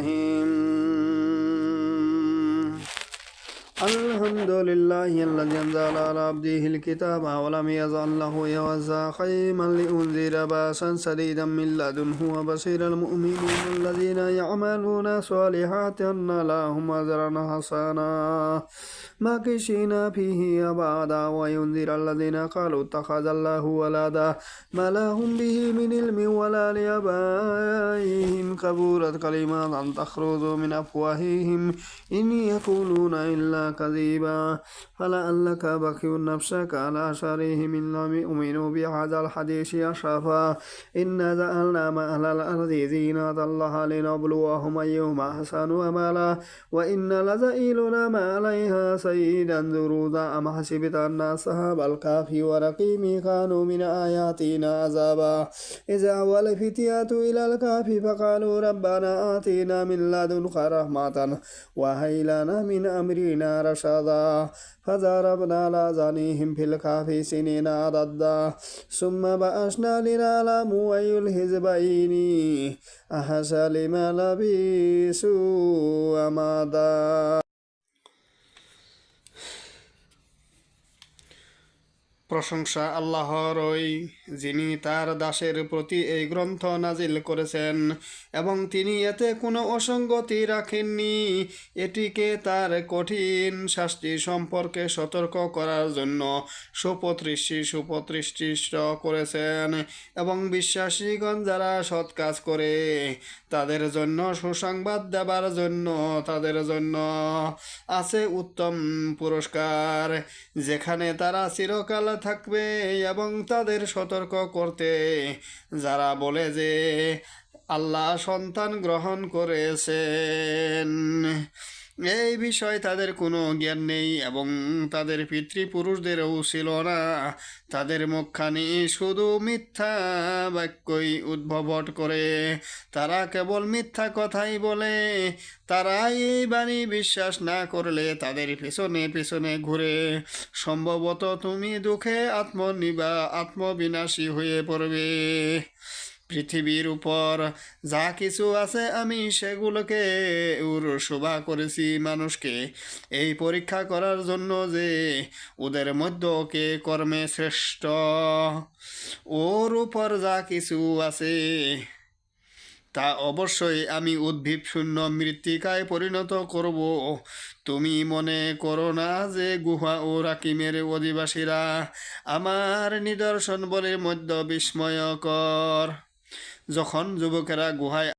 الرحيم. الحمد لله الذي أنزل على عبده الكتاب ولم يجعل له عوجا قيما لينذر بأسا شديدا من لدنه وبشير المؤمنين الذين يعملون الصالحات أن لهم أجرا حسنا. ماكشين فيه أبدا وينذر الذين قالوا اتخذ الله ولدا. ما لهم به من علم ولا لآبائهم. كبرت كلمات أن تخرج من أفواههم إن يقولون إلا كذيبا فلعلك بخي نفسك على شريهم إن لم يؤمنوا بهذا الحديث أشرفا. إن جعلنا ما أهل الأرض زينة الله لنبلوهم أيهم أحسن أملا وإن لزائلنا ما عليها سيدا ذرودا أم حسبت أن أصحاب الكهف ورقيم كانوا من آياتنا عذابا. إذا أول فتيات إلى الكهف فقالوا ربنا آتنا من لدنك رحمة وهي لنا من أمرنا رشدا. فضربنا على في الكهف سنين عددا. ثم بأسنا لنعلم أي الحزبين أحسن لما لبثوا أمدا. প্রশংসা আল্লাহরই, যিনি তার দাসের প্রতি এই গ্রন্থ নাজিল করেছেন, এবং তিনি এতে কোনো অসঙ্গতি রাখেননি। এটিকে তার কঠিন শাস্তি সম্পর্কে সতর্ক করার জন্য সুপদৃষ্টি, সুপদৃষ্টিষ্ট করেছেন, এবং বিশ্বাসীগণ যারা সৎ কাজ করে, তাদের জন্য সুসংবাদ দেবার জন্য, তাদের জন্য আছে উত্তম পুরস্কার, যেখানে তারা চিরকাল থাকবে এবং তাদের সতর্ক করতে। যারা বলে যে আল্লাহ সন্তান গ্রহণ করেছেন এই বিষয়ে তাদের কোনো জ্ঞান নেই এবং তাদের পিতৃপুরুষদেরও ছিল না। তাদের মুখখানি শুধু মিথ্যা বাক্যই উদ্ভবট করে। তারা কেবল মিথ্যা কথাই বলে। তারা এই বাণী বিশ্বাস না করলে তাদের পেছনে পেছনে ঘুরে। সম্ভবত তুমি দুঃখে আত্মনিবা আত্মবিনাশী হয়ে পড়বে। পৃথিবীর উপর যা কিছু আছে আমি সেগুলোকে উর শোভা করেছি মানুষকে। এই পরীক্ষা করার জন্য যে ওদের মধ্যে কে কর্মে শ্রেষ্ঠ? ওর উপর যা কিছু আছে, তা অবশ্যই আমি উদ্ভিদ শূন্য মৃত্তিকায় পরিণত করব। তুমি মনে করো না যে গুহা ও রাকিমের অধিবাসীরা আমার নিদর্শন বলে মধ্য বিস্ময়কর? যখন যুবকেরা গুহায়